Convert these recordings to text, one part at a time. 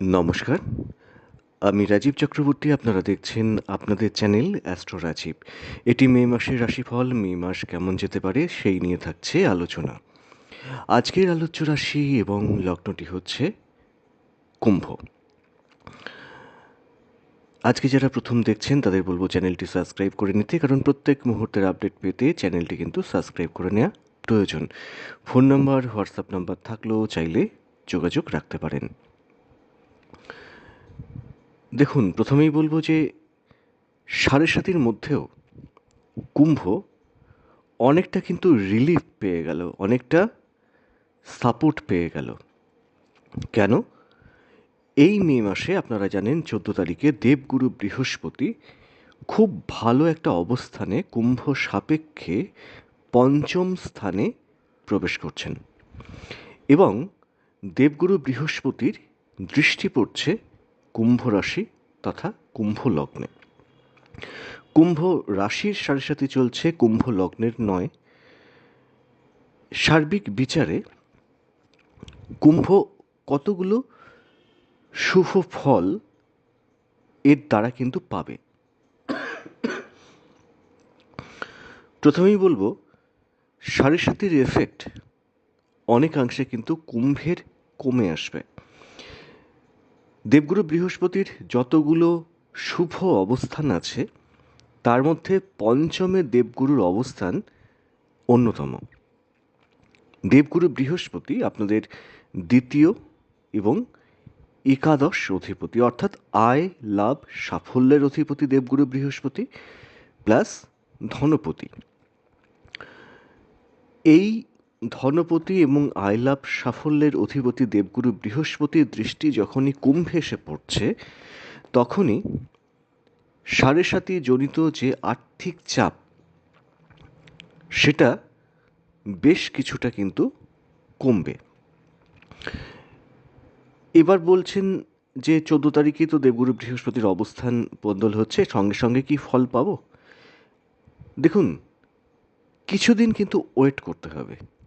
নমস্কার। আমি রাজীব চক্রবর্তী, আপনারা দেখছেন আপনাদের চ্যানেল অ্যাস্ট্রো রাজীব। এটি মে মাসের রাশিফল, মে মাস কেমন যেতে পারে সেই নিয়ে থাকছে আলোচনা। আজকের আলোচ্য রাশি এবং লগ্নটি হচ্ছে কুম্ভ। আজকে যারা প্রথম দেখছেন, তাদের বলব চ্যানেলটি সাবস্ক্রাইব করে নিতে, কারণ প্রত্যেক মুহূর্তের আপডেট পেতে চ্যানেলটি কিন্তু সাবস্ক্রাইব করে নেওয়া প্রয়োজন। ফোন নাম্বার, হোয়াটসঅ্যাপ নাম্বার থাকলেও চাইলে যোগাযোগ রাখতে পারেন। দেখুন, প্রথমেই বলব যে সাড়ে সাতির মধ্যেও কুম্ভ অনেকটা কিন্তু রিলিফ পেয়ে গেল, অনেকটা সাপোর্ট পেয়ে গেল। কেন? এই মে মাসে আপনারা জানেন, চোদ্দ তারিখে দেবগুরু বৃহস্পতি খুব ভালো একটা অবস্থানে কুম্ভ সাপেক্ষে পঞ্চম স্থানে প্রবেশ করছেন। এবং দেবগুরু বৃহস্পতির দৃষ্টি পড়ছে কুম্ভ রাশি তথা কুম্ভ লগ্নে কুম্ভ রাশির সাড়ে সাথে চলছে কুম্ভ লগ্নের নয়। সার্বিক বিচারে কুম্ভ কতগুলো শুভ ফল এর দ্বারা কিন্তু পাবে? প্রথমেই বলব সাড়ে সাতির এফেক্ট অনেকাংশে কিন্তু কুম্ভের কমে আসবে। দেবগুরু বৃহস্পতির যতগুলো শুভ অবস্থান আছে, তার মধ্যে পঞ্চমে দেবগুরুর অবস্থান অন্যতম। দেবগুরু বৃহস্পতি আপনাদের দ্বিতীয় এবং একাদশ অধিপতি, অর্থাৎ আয়, লাভ, সাফল্যের অধিপতি দেবগুরু বৃহস্পতি, প্লাস ধনপতি। এই ধনপতি এবং আয়লাভ সাফল্যের অধিপতি দেবগুরু বৃহস্পতির দৃষ্টি যখনই কুম্ভে এসে পড়ছে, তখনই সাড়ে সাতি জনিত যে আর্থিক চাপ, সেটা বেশ কিছুটা কিন্তু কমবে। এবার বলছেন যে চোদ্দ তারিখে তো দেবগুরু বৃহস্পতির অবস্থান বদল হচ্ছে, সঙ্গে সঙ্গে কি ফল পাবো? দেখুন, কিছুদিন কিন্তু ওয়েট করতে হবে।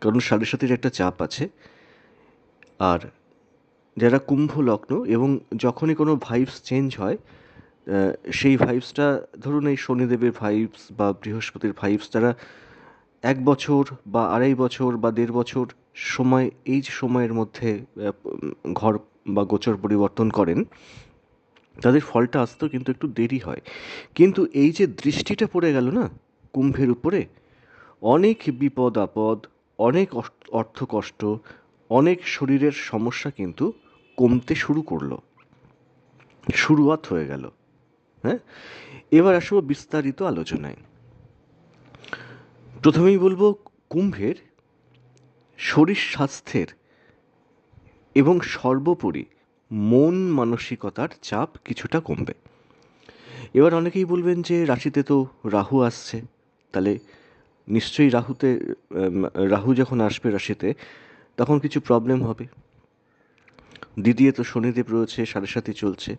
কারণ সাড়ে সাতির একটা চাপ আছে। আর যারা কুম্ভ লগ্ন এবং যখনই কোনো ভাইবস চেঞ্জ হয় সেই ভাইবসটা ধরুন এই শনিদেবের ভাইবস বা বৃহস্পতির ভাইবস তারা এক বছর বা আড়াই বছর বা দেড় বছর সময়, এই সময়ের মধ্যে ঘর বা গোচর পরিবর্তন করেন, তাদের ফলটা আসতেও কিন্তু একটু দেরি হয়। কিন্তু এই যে দৃষ্টিটা পড়ে গেল না, কুম্ভের উপরে, অনেক বিপদ আপদ অনেক অর্থ কষ্ট, অনেক শরীরের সমস্যা কিন্তু কমতে শুরু করল। শুরুয়াত হয়ে গেল হ্যাঁ? এবার আসব বিস্তারিত আলোচনায়। প্রথমেই বলব, কুম্ভের শরীর স্বাস্থ্যের এবং সর্বোপরি মন মানসিকতার চাপ কিছুটা কমবে। এবার অনেকেই বলবেন যে, রাশিতে তো রাহু আসছে, তাহলে নিশ্চয়ই রাহুতে রাহু যখন আসবে রাশিতে, তখন কিছু প্রবলেম হবে। দ্বিতীয়ত শনিদেব রয়েছে সাড়ে সাথে চলছে।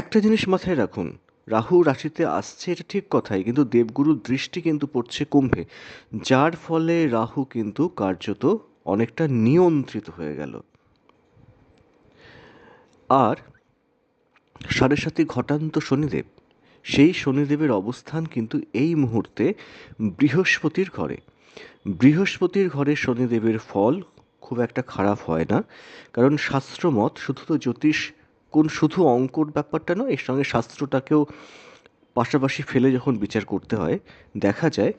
একটা জিনিস মাথায় রাখুন, রাহু রাশিতে আসছে এটা ঠিক কথাই, কিন্তু দেবগুরুর দৃষ্টি কিন্তু পড়ছে কুম্ভে, যার ফলে রাহু কিন্তু কার্যত অনেকটা নিয়ন্ত্রিত হয়ে গেল। আর সাড়ে সাথে ঘটান্ত শনিদেব সেই শনিদেবের অবস্থান কিন্তু এই মুহূর্তে বৃহস্পতির ঘরে। বৃহস্পতির ঘরে শনিদেবের ফল খুব একটা খারাপ হয় না, কারণ শাস্ত্রমত শুধু তো জ্যোতিষ কোন শুধু অঙ্কর ব্যাপারটা নয়, এর সঙ্গে শাস্ত্রটাকেও পাশাপাশি ফেলে যখন বিচার করতে হয়, দেখা যায়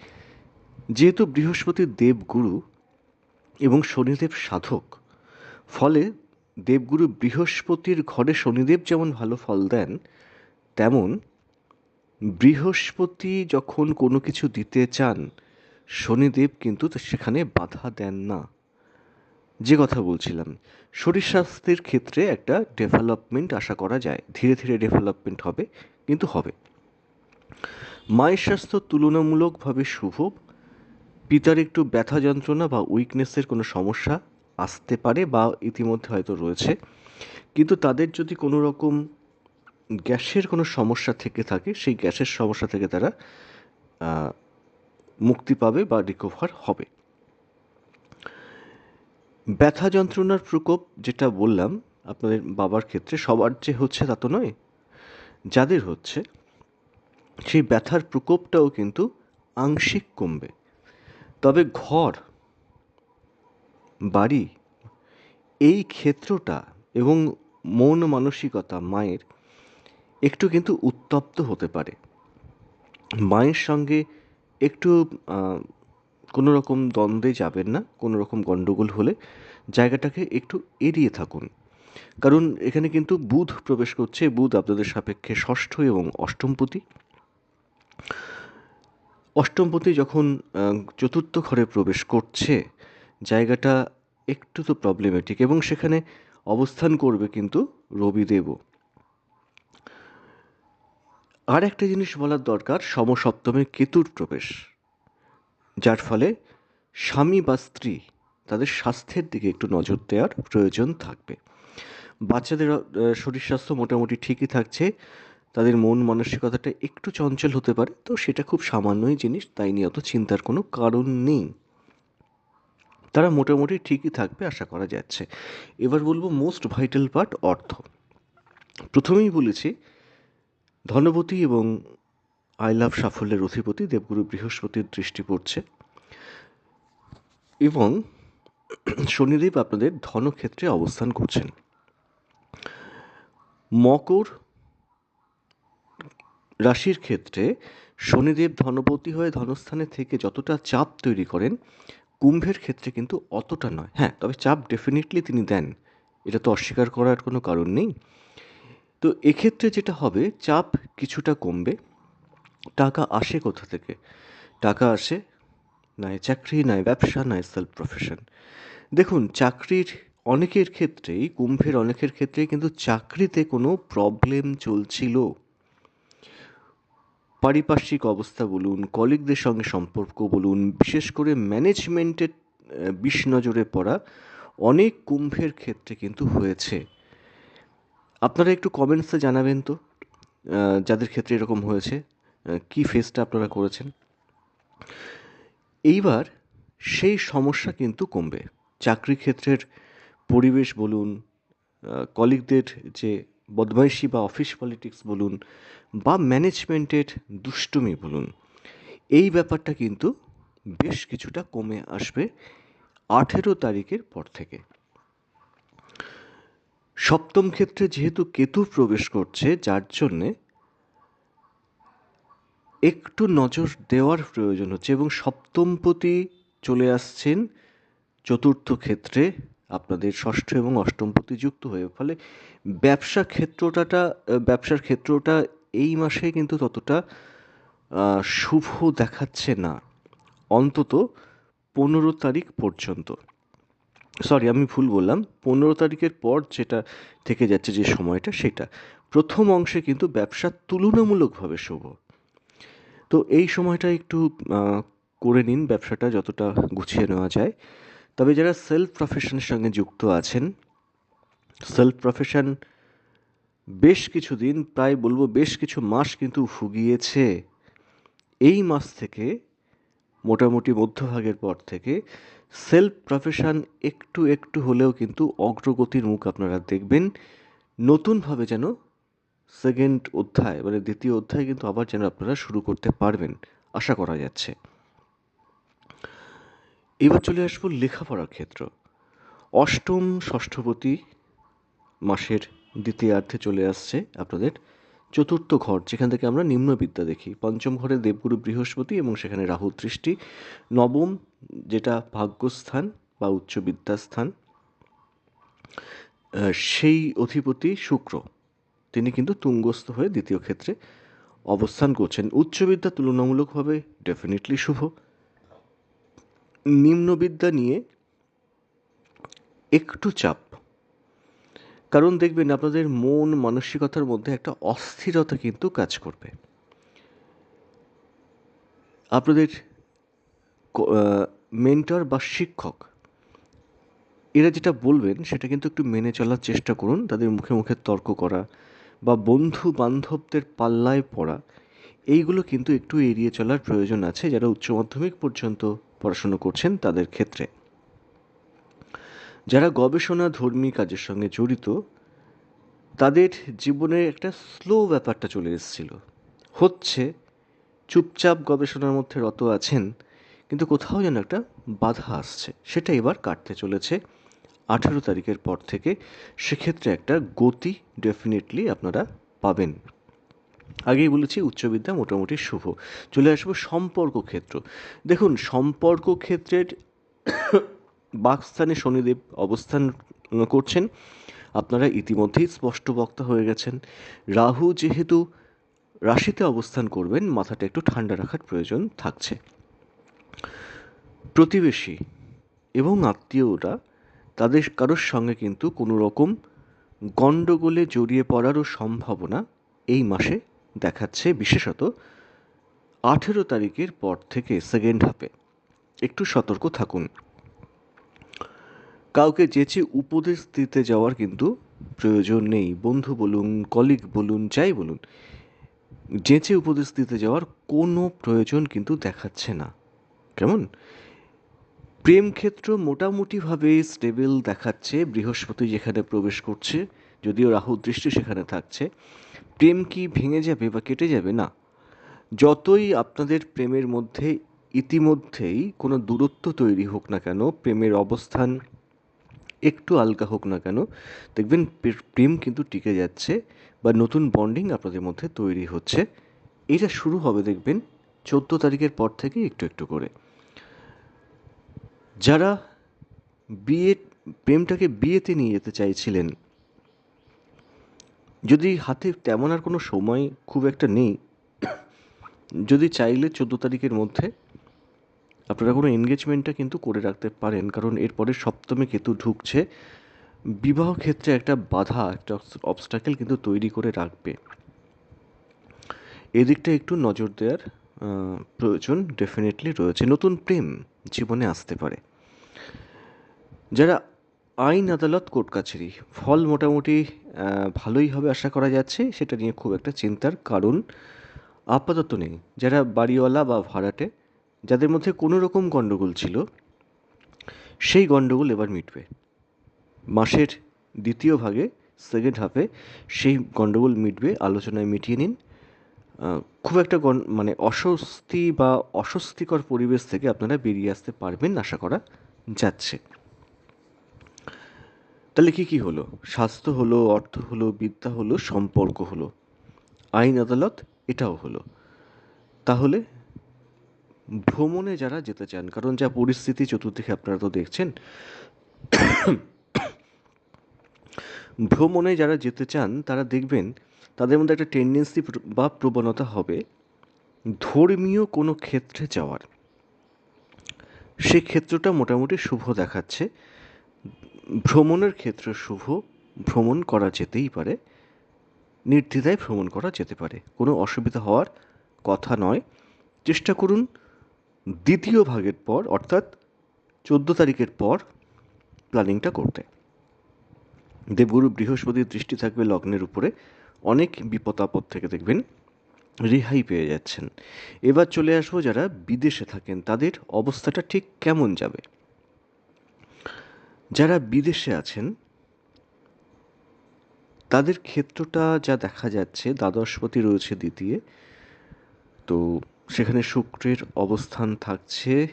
যেহেতু বৃহস্পতির দেবগুরু এবং শনিদেব সাধক, ফলে দেবগুরু বৃহস্পতির ঘরে শনিদেব যেমন ভালো ফল দেন, তেমন বৃহস্পতি যখন কোনো কিছু দিতে চান, শনিদেব কিন্তু সেখানে বাধা দেন না। যে কথা বলছিলাম, শরীর স্বাস্থ্যের ক্ষেত্রে একটা ডেভেলপমেন্ট আশা করা যায়। ধীরে ধীরে ডেভেলপমেন্ট হবে, কিন্তু হবে। মায়ের স্বাস্থ্য তুলনামূলকভাবে শুভ। পিতার একটু ব্যথা যন্ত্রণা বা উইকনেসের কোনো সমস্যা আসতে পারে বা ইতিমধ্যে হয়তো রয়েছে। কিন্তু তাদের যদি কোনো রকম গ্যাসের কোনো সমস্যা থেকে থাকে, সেই গ্যাসের সমস্যা থেকে তারা মুক্তি পাবে বা রিকভার হবে। ব্যথা যন্ত্রণার প্রকোপ যেটা বললাম, আপনাদের বাবার ক্ষেত্রে সবার যে হচ্ছে তা তো নয়, যাদের হচ্ছে, সেই ব্যথার প্রকোপটাও কিন্তু আংশিক কমবে। তবে ঘর, বাড়ি, এই ক্ষেত্রটা এবং মন মানসিকতা, মায়ের একটু কিন্তু উত্তপ্ত হতে পারে। মায়ের সঙ্গে একটু কোনো রকম দ্বন্দ্বে যাবেন না, কোনো রকম গণ্ডগোল হলে জায়গাটাকে একটু এড়িয়ে থাকুন। কারণ এখানে কিন্তু বুধ প্রবেশ করছে। বুধ আপনাদের সাপেক্ষে ষষ্ঠ এবং অষ্টমপতি অষ্টমপতি যখন চতুর্থ ঘরে প্রবেশ করছে, জায়গাটা একটু তো প্রবলেমেটিক এবং সেখানে অবস্থান করবে কিন্তু রবিদেবও। আর একটা জিনিস বলার দরকার, সমসপ্তমে কেতুর প্রবেশ। যার ফলে স্বামী বা স্ত্রী তাদের স্বাস্থ্যের দিকে একটু নজর দেওয়ার প্রয়োজন থাকবে। বাচ্চাদের শরীর স্বাস্থ্য মোটামুটি ঠিকই থাকছে, তাদের মন মানসিকতাটা একটু চঞ্চল হতে পারে, তো সেটা খুব সামান্যই জিনিস, তাই নিয়ে অত চিন্তার কোনো কারণ নেই। তারা মোটামুটি ঠিকই থাকবে, আশা করা যাচ্ছে। এবার বলব মোস্ট ভাইটাল পার্ট অর্থ। প্রথমেই বলেছি ধনপতি এবং আই লাভ সাফল্যের অধিপতি দেবগুরু বৃহস্পতির দৃষ্টি পড়ছে। এবং শনিদেব আপনাদের ধনক্ষেত্রে অবস্থান করছেন। মকর রাশির ক্ষেত্রে শনিদেব ধনপতি হয়ে ধনস্থানে থেকে যতটা চাপ তৈরি করেন, কুম্ভের ক্ষেত্রে কিন্তু অতটা নয়। হ্যাঁ তবে চাপ ডেফিনেটলি তিনি দেন। এটা তো অস্বীকার করার কোনো কারণ নেই। তো এক্ষেত্রে যেটা হবে, চাপ কিছুটা কমবে। টাকা আসে কোথা থেকে? টাকা আসে নয় চাকরি নয় ব্যবসা নয় সেলফ প্রফেশন দেখুন, চাকরির অনেকের ক্ষেত্রেই, কুম্ভের অনেকের ক্ষেত্রেই কিন্তু চাকরিতে কোনো প্রবলেম চলছিল। পারিপার্শ্বিক অবস্থা বলুন কলিগদের সঙ্গে সম্পর্ক বলুন, বিশেষ করে ম্যানেজমেন্টের বিষ নজরে পড়া অনেক কুম্ভের ক্ষেত্রে কিন্তু হয়েছে। আপনারা একটু কমেন্টসে জানাবেন তো যাদের ক্ষেত্রে এরকম হয়েছে কি ফেসটা আপনারা করেছেন? এইবার সেই সমস্যা কিন্তু কমবে। চাকরি ক্ষেত্রের পরিবেশ বলুন কলিগদের যে বদমাইশি বা অফিস পলিটিক্স বলুন, বা ম্যানেজমেন্টের দুষ্টুমি বলুন, এই ব্যাপারটা কিন্তু বেশ কিছুটা কমে আসবে আঠেরো তারিখের পর থেকে। সপ্তম ক্ষেত্রে যেহেতু কেতু প্রবেশ করছে, যার জন্যে একটু নজর দেওয়ার প্রয়োজন হচ্ছে এবং সপ্তমপতি চলে আসছেন চতুর্থ ক্ষেত্রে, আপনাদের ষষ্ঠ এবং অষ্টমপতি যুক্ত হয়ে। ফলে ব্যবসা ক্ষেত্রটা ব্যবসার ক্ষেত্রটা এই মাসে কিন্তু ততটা শুভ দেখাচ্ছে না, অন্তত পনেরো তারিখ পর্যন্ত। সরি আমি ভুল বললাম। পনেরো তারিখের পর যেটা থেকে যাচ্ছে যে সময়টা, সেটা। প্রথম অংশে কিন্তু ব্যবসা তুলনামূলকভাবে শুভ। তো এই সময়টা একটু করে নিন, ব্যবসাটা যতটা গুছিয়ে নেওয়া যায়। তবে যারা সেলফ প্রফেশনের সঙ্গে যুক্ত আছেন সেলফ প্রফেশন বেশ কিছু দিন প্রায় বলব বেশ কিছু মাস কিন্তু ফুগিয়েছে। এই মাস থেকে, মোটামুটি মধ্যভাগের পর থেকে সেলফ প্রফেশন একটু একটু হলেও কিন্তু অগ্রগতির মুখ আপনারা দেখবেন। নতুনভাবে যেন সেকেন্ড অধ্যায় মানে দ্বিতীয় অধ্যায় কিন্তু আবার যেন আপনারা শুরু করতে পারবেন, আশা করা যাচ্ছে। এবার চলে আসব লেখাপড়ার ক্ষেত্র। অষ্টম ষষ্ঠপতি মাসের দ্বিতীয়ার্ধে চলে আসছে আপনাদের চতুর্থ ঘর, যেখান থেকে আমরা নিম্নবিদ্যা দেখি। পঞ্চম ঘরে দেবগুরু বৃহস্পতি এবং সেখানে রাহু দৃষ্টি। নবম, যেটা ভাগ্যস্থান বা উচ্চ বিদ্যাস্থান সেই অধিপতি শুক্র। তিনি কিন্তু তুঙ্গস্থ হয়ে দ্বিতীয় ক্ষেত্রে অবস্থান করছেন। উচ্চবিদ্যা তুলনামূলকভাবে ডেফিনেটলি শুভ। নিম্নবিদ্যা নিয়ে একটু চাপ কারণ দেখবেন আপনাদের মন, মানসিকতার মধ্যে একটা অস্থিরতা কিন্তু কাজ করবে। আপনাদের মেন্টর বা শিক্ষক, এরা যেটা বলবেন সেটা কিন্তু একটু মেনে চলার চেষ্টা করুন, তাদের মুখে মুখে তর্ক করা বা বন্ধু বান্ধবদের পাল্লায় পড়া, এইগুলো কিন্তু একটু এড়িয়ে চলার প্রয়োজন আছে যারা উচ্চ মাধ্যমিক পর্যন্ত পড়াশুনো করছেন তাদের ক্ষেত্রে। যারা গবেষণা ধর্মী কাজের সঙ্গে জড়িত, তাদের জীবনে একটা স্লো ব্যাপারটা চলে এসেছিল। হচ্ছে, চুপচাপ গবেষণার মধ্যে রত আছেন, কিন্তু কোথাও যেন একটা বাধা আসছে। সেটা এবার কাটতে চলেছে। আঠেরো তারিখের পর থেকে সেক্ষেত্রে একটা গতি ডেফিনেটলি আপনারা পাবেন। আগেই বলেছি, উচ্চবিদ্যা মোটামুটি শুভ। চলে আসব সম্পর্ক ক্ষেত্র। দেখুন, সম্পর্ক ক্ষেত্রের বাকস্থানে শনিদেব অবস্থান করছেন। আপনারা ইতিমধ্যেই স্পষ্ট বক্তা হয়ে গেছেন। রাহু যেহেতু রাশিতে অবস্থান করবেন, মাথাটা একটু ঠান্ডা রাখার প্রয়োজন থাকছে। প্রতিবেশী এবং আত্মীয়রা তাদের কারোর সঙ্গে কিন্তু কোনো রকম গণ্ডগোলে জড়িয়ে পড়ারও সম্ভাবনা এই মাসে দেখাচ্ছে, বিশেষত আঠেরো তারিখের পর থেকে সেকেন্ড হাফে। একটু সতর্ক থাকুন। কাউকে যেচে উপদেশ দিতে যাওয়ার কিন্তু প্রয়োজন নেই। বন্ধু বলুন কলিগ বলুন, যাই বলুন যেচে উপদেশ দিতে যাওয়ার কোনো প্রয়োজন কিন্তু দেখাচ্ছে না। কেমন? প্রেম ক্ষেত্র মোটামুটিভাবে স্টেবল দেখাচ্ছে, বৃহস্পতি যেখানে প্রবেশ করছে, যদিও রাহু দৃষ্টি সেখানে থাকছে। প্রেম কি ভেঙে যাবে বা কেটে যাবে? না। যতই আপনাদের প্রেমের মধ্যে ইতিমধ্যেই কোনো দূরত্ব তৈরি হোক না কেন, প্রেমের অবস্থান একটু আলগা হোক না কেন, দেখবেন প্রেম কিন্তু টিকে যাচ্ছে বা নতুন বন্ডিং আপনাদের মধ্যে তৈরি হচ্ছে। এটা শুরু হবে দেখবেন চোদ্দ তারিখের পর থেকে একটু একটু করে। যারা বিয়ে, প্রেমটাকে বিয়েতে নিয়ে যেতে চাইছিলেন, যদি হাতে তেমন আর কোনো সময় খুব একটা নেই, যদি চাইলে চোদ্দ তারিখের মধ্যে আপনারা কোনো এনগেজমেন্টটা কিন্তু করে রাখতে পারেন, কারণ এরপরে সপ্তমে কেতু ঢুকছে। বিবাহ ক্ষেত্রে একটা বাধা, একটা অবস্টাকেল কিন্তু তৈরি করে রাখবে। এদিকটা একটু নজর দেওয়ার প্রয়োজন ডেফিনেটলি রয়েছে। নতুন প্রেম জীবনে আসতে পারে। যারা আইন আদালত কোর্ট কাছারি ফল মোটামুটি ভালোই হবে আশা করা যাচ্ছে, সেটা নিয়ে খুব একটা চিন্তার কারণ আপাতত নেই। যারা বাড়িওয়ালা বা ভাড়াটে যাদের মধ্যে কোনো রকম গণ্ডগোল ছিল, সেই গণ্ডগোল এবার মিটবে। মাসের দ্বিতীয় ভাগে সেকেন্ড হাফে সেই গণ্ডগোল মিটবে, আলোচনায় মিটিয়ে নিন। খুব একটা মানে অস্বস্তি বা অস্বস্তিকর পরিবেশ থেকে আপনারা বেরিয়ে আসতে পারবেন আশা করা যাচ্ছে। তাহলে কী কী হলো? স্বাস্থ্য হলো, অর্থ হলো, বিদ্যা হলো, সম্পর্ক হলো। আইন আদালত এটাও হলো। তাহলে ভ্রমণে যারা যেতে চান, কারণ যা পরিস্থিতি চতুর্দিকে আপনারা তো দেখছেন, ভ্রমণে যারা যেতে চান, তারা দেখবেন তাদের মধ্যে একটা টেন্ডেন্সি বা প্রবণতা হবে ধর্মীয় কোনো ক্ষেত্রে যাওয়ার। সে ক্ষেত্রটা মোটামুটি শুভ দেখাচ্ছে। ভ্রমণের ক্ষেত্রে শুভ, ভ্রমণ করা যেতেই পারে। নির্দ্বিধায় ভ্রমণ করা যেতে পারে। কোনো অসুবিধা হওয়ার কথা নয়। চেষ্টা করুন দ্বিতীয় ভাগের পর, অর্থাৎ চোদ্দ তারিখের পর প্ল্যানিংটা করতে। দেবগুরু বৃহস্পতির দৃষ্টি থাকবে লগ্নের উপরে। অনেক বিপদ আপদ থেকে দেখবেন রেহাই পেয়ে যাচ্ছেন। এবার চলে আসব যারা বিদেশে থাকেন, তাদের অবস্থাটা ঠিক কেমন যাবে? যারা বিদেশে আছেন, তাদের ক্ষেত্রটা যা দেখা যাচ্ছে দ্বাদশপতি রয়েছে দ্বিতীয়। তো সেখানে শুক্রের অবস্থান থাকছে।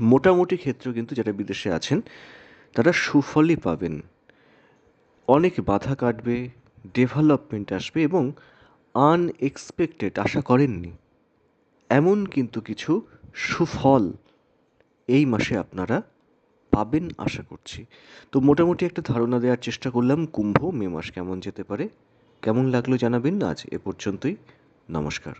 মোটামুটি ক্ষেত্র কিন্তু যারা বিদেশে আছেন, তারা সুফলই পাবেন। অনেক বাধা কাটবে ডেভেলপমেন্ট আসবে এবং আনএক্সপেক্টেড আশা করেননি। এমন কিন্তু কিছু সুফল এই মাসে আপনারা পাবেন আশা করছি। তো মোটামুটি একটা ধারণা দেওয়ার চেষ্টা করলাম, কুম্ভ মে মাস কেমন যেতে পারে? কেমন লাগল জানাবেন? আজ এ পর্যন্তই। নমস্কার।